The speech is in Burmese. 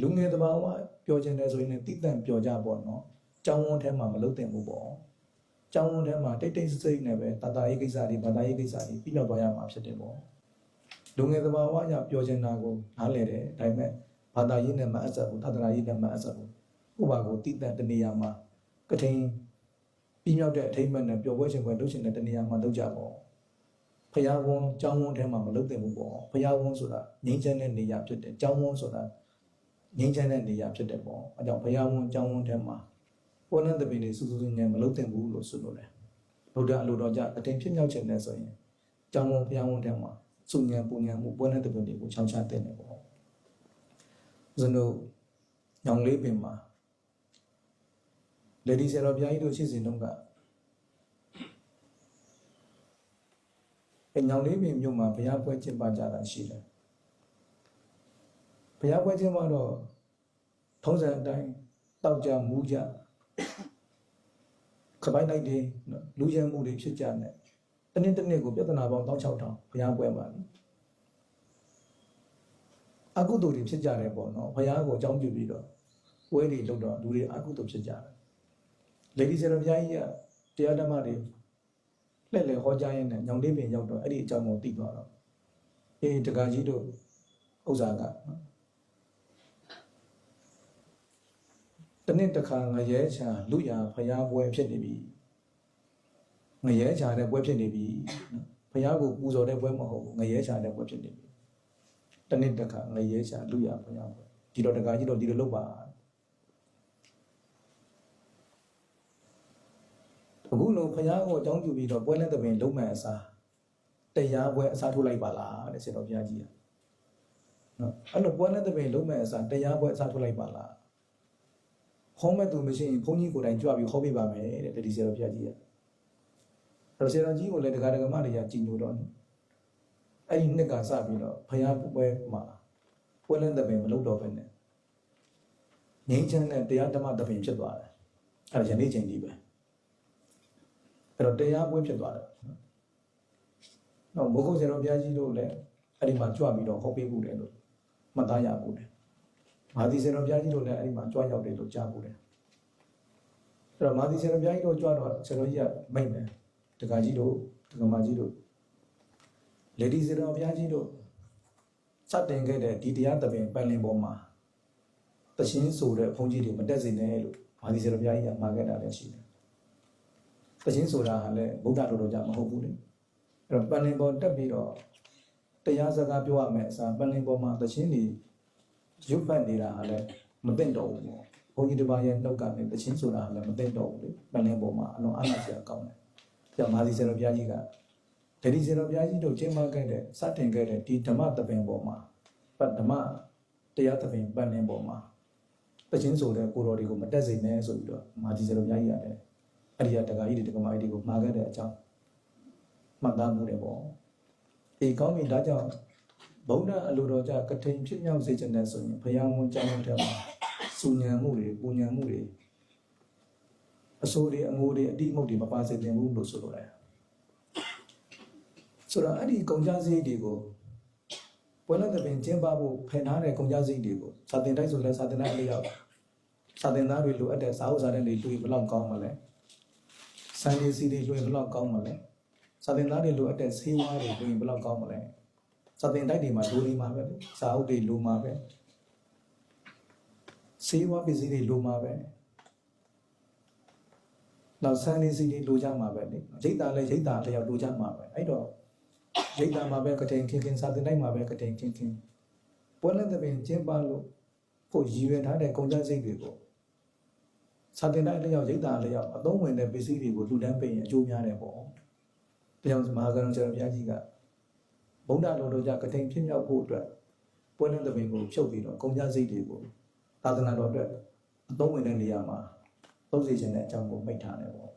လူငယ်တဘာဝပြောချင်တယ်ဆိုရင်လည်းတိတန့်ပြောကြပေါ့နော်။ကြောင်းဝန်းထဲမှာမလုပ်တင်ဘူးပေါ့။ကြောင်းဝန်းထဲမှာတိတ်တိတ်ဆိတ်ဆိတ်နဲ့ပဲတတရေးကိစ္စတွေဘာသာရေးကိစ္စတွေပြီးတော့သွားရမှာဖြစ်တယ်ပေါ့။လူငယ်တဘာဝအရပြောချင်တာကိုနားလည်တယ်။ဒါပေမဲ့ဘာသာရေးနဲ့မအပ်ဆက်ဘူးသာသနာရေးနဲ့မအပ်ဆက်ဘူး။ဥပမာကိုတိတန့်တနေရာမှာကထိန်ပြီးမြောက်တဲ့အထိမ့်မဲ့နဲ့ပျော်ပွဲရှင်ပွဲလုပ်ရှင်တဲ့တနေရာမှာလုပ်ကြပေါ့။ဖျားဝန်းကြောင်းဝန်းထဲမှာမလုပ်တင်ဘူးပေါ့။ဖျားဝန်းဆိုတာငြိမ်းချမ်းတဲ့နေရာဖြစ်တယ်။ကြောင်းဝန်းဆိုတာ ငင်းချမ်းတဲ့နေရာဖြစ်တယ်ပေါ့အဲကြောင့်ဘုရားဝန်ကျောင်းဝန်ထဲမှာပေါ်လန်းတပင်တွေစူးစူးစင်းနဲ့မလုပ်သင့်ဘူးလို့ဆိုလို့တယ်ဗုဒ္ဓအလိုတော်ကြအတင်ဖြစ်မြောက်ခြင်းနဲ့ဆိုရင်ကျောင်းဝန်ဘုရားဝန်ထဲမှာစုညံပူညံမှုပေါ်လန်းတပင်တွေကိုချောင်းချတဲ့နေပေါ့ဇနုညောင်လေးပင်မှာလေဒီဆရာတော်ဘုရားကြီးတို့ရှိစဉ်တုန်းကအဲညောင်လေးပင်မြို့မှာဘုရားပွဲကျင်းပကြတာရှိတယ်ဘု ရားပွဲခြင်းမှာတော့ထုံးစံအတိုင်းတောက်ကြမူကြခပိုင်းလိုက်တွေနော်လူရန်မှုတွေဖြစ်ကြတယ်တနေ့တနေ့ကိုပြဿနာပေါင်း16000ဘုရားပွဲမှာလေအကုသိုလ်တွေဖြစ်ကြတယ်ပေါ့နော်ဘုရားကိုအကြောင်းပြုပြီးတော့ပွဲတွေလုပ်တော့လူတွေအကုသိုလ်ဖြစ်ကြတယ်လေဒီဆရာတော်ဘုရားကြီးကတရားဓမ္မတွေလှည့်လည်ဟောကြားရင်းနဲ့ညောင်လေးပင်ရောက်တော့အဲ့ဒီအကြောင်းကိုသိသွားတော့အေးတက္ကကြီးတို့ဥစ္စာကနော် တနေ့တစ်ခါငရဲချာလူရဖျားပွဲဖြစ်နေပြီငရဲချာတဲ့ပွဲဖြစ်နေပြီနော်ဖျားကိုပူဇော်တဲ့ပွဲမဟုတ်ဘူးငရဲချာတဲ့ပွဲဖြစ်နေပြီတနေ့တစ်ခါငရဲချာလူရဖျားပွဲဒီတော့တကားကြီးတော့ဒီလိုလုပ်ပါအခုလုံးဖျားကိုအကြောင်းပြုပြီးတော့ပွဲလက်သဘင်လုံးမဲ့အစားတရားပွဲအစားထိုးလိုက်ပါလားတဲ့ဆရာတော်ဘုရားကြီးကနော်အဲ့လိုပွဲလက်သဘင်လုံးမဲ့အစားတရားပွဲအစားထိုးလိုက်ပါလား ဟောမဲ့သူမရှိရင်ဘုန်းကြီးကိုယ်တိုင်ကြွပြီးဟောပြပါမယ်တဲ့တတိဆရာတော်ဘုရားကြီးကအဲ့တော့ဆရာတော်ကြီးကိုလည်းတရားဓမ္မတွေကကြည်ညိုတော့အဲ့ဒီနှစ်ကစပြီးတော့ဘုရားပွဲမှာပွဲလန်းတဲ့ပင်မလုပ်တော့ဘဲနဲ့ငိမ့်ချမ်းတဲ့တရားဓမ္မတပင်ဖြစ်သွားတယ်အဲ့ဒါယနေ့ချိန်ကြီးပဲအဲ့တော့တရားပွဲဖြစ်သွားတယ်နော်ဘုခုဆရာတော်ဘုရားကြီးတို့လည်းအဲ့ဒီမှာကြွပြီးတော့ဟောပြမှုတယ်လို့မှတ်သားရမှုတယ် မာသီစေတော်ဘုရားကြီးတို့လည်းအဲ့ဒီမှာကြွားရောက်တယ်လို့ကြားဘူးတယ်အဲ့တော့မာသီစေတော်ဘုရားကြီးတို့ကြွားတော့စေတော်ကြီးကမိတ်တယ်တက္ကကြီးတို့တက္ကမကြီးတို့လေဒီစေတော်ဘုရားကြီးတို့စတင်ခဲ့တဲ့ဒီတရားသဘင်ပန်လင်ပေါ်မှာတခြင်းဆိုတဲ့ဘုန်းကြီးတွေမတက်စေနဲ့လို့မာသီစေတော်ဘုရားကြီးကမှာခဲ့တာလည်းရှိတယ်တခြင်းဆိုတာကလည်းဗုဒ္ဓတော်တော်ကြမဟုတ်ဘူးလေအဲ့တော့ပန်လင်ပေါ်တက်ပြီးတော့တရားစကားပြောရမယ်အစားပန်လင်ပေါ်မှာတခြင်းတွေ ရုပ်ပတ်နေတာကလည်းမသိတော့ဘူးပေါ့ဘုန်းကြီးတစ်ပါးရဲ့နှုတ်ကနေတချင်းဆိုတာကလည်းမသိတော့ဘူးလေပန်လင်းပေါ်မှာအလုံးအားနာစရာကောင်းတယ်။ကြောင့်မာသီဆရာတော်ဘုရားကြီးကဒတိဆရာတော်ဘုရားကြီးတို့ကျင်းပခဲ့တဲ့စတင်ခဲ့တဲ့ဒီဓမ္မတပင်ပေါ်မှာပတ်ဓမ္မတရားတပင်ပန်လင်းပေါ်မှာတချင်းဆိုတဲ့ကိုတော်တွေကိုမတက်စေနဲ့ဆိုပြီးတော့မာသီဆရာတော်ဘုရားကြီးကလည်းအဲ့ဒီကတက္ကကြီးတွေတက္ကမကြီးတွေကိုမှာခဲ့တဲ့အကြောင်းမှတ်သားမှုတွေပေါ့။ဒီကောင်းပြီဒါကြောင့် ဗုဒ္ဓအလိုတော်ကြကထိန်ဖြစ်မြောက်စေခြင်းနဲ့ဆိုရင်ဘုရားဝန်ကြောင်းတဲ့မှာစူညံမှုတွေပူညံမှုတွေအဆိုးတွေအငိုးတွေအတိမုတ်တွေမပါစေသင့်ဘူးလို့ဆိုလိုတယ်ဆိုတော့အဲ့ဒီကုန်ကြစရိတ်တွေကိုဘွယ်လက်တပင်ကျင်းပဖို့ဖယ်ထားတဲ့ကုန်ကြစရိတ်တွေကိုစာတင်တိုက်ဆိုလဲစာတင်တိုက်အလျောက်စာတင်သားတွေလိုအပ်တဲ့စာအုပ်စာတမ်းတွေလူဘယ်လောက်ကောင်းမလဲစံရည်စီတွေလူဘယ်လောက်ကောင်းမလဲစာတင်သားတွေလိုအပ်တဲ့ဆေးဝါးတွေလူဘယ်လောက်ကောင်းမလဲ စာသင်တိုက်တွေမှာဒိုးလေးမှာပဲလေစာအုပ်တွေလိုမှာပဲစေဝါပစ္စည်းတွေလိုမှာပဲနောက်ဆန်းလေးစီတွေလိုကြမှာပဲလေရိတ်တာလည်းရိတ်တာလျောက်လိုကြမှာပဲအဲ့တော့ရိတ်တာမှာပဲကတိန်ခင်ခင်စာသင်တိုက်မှာပဲကတိန်ခင်ခင်ပွဲလက်သပင်ကျင်းပလို့ဖို့ရည်ရွယ်ထားတဲ့ကုန်ကျစရိတ်တွေကိုစာသင်တိုက်လျောက်ရိတ်တာလျောက်အသုံးဝင်တဲ့ပစ္စည်းတွေကိုလူတန်းပေးရင်အကျိုးများတယ်ပေါ့ဒါကြောင့်မဟာကရုဏာဆရာဘုရားကြီးက ဘုံဒတော်တို့ကြကတိန်ဖြစ်မြောက်ဖို့အတွက်ပွဲလင်းသဘင်ကိုဖြုတ်ပြီးတော့ကုန်ကြစိတ်တွေကိုသာသနာတော်အတွက်အသုံးဝင်တဲ့နေရာမှာသုံးစေခြင်းတဲ့အကြောင်းကိုမိတ်ထားတယ်ပေါ့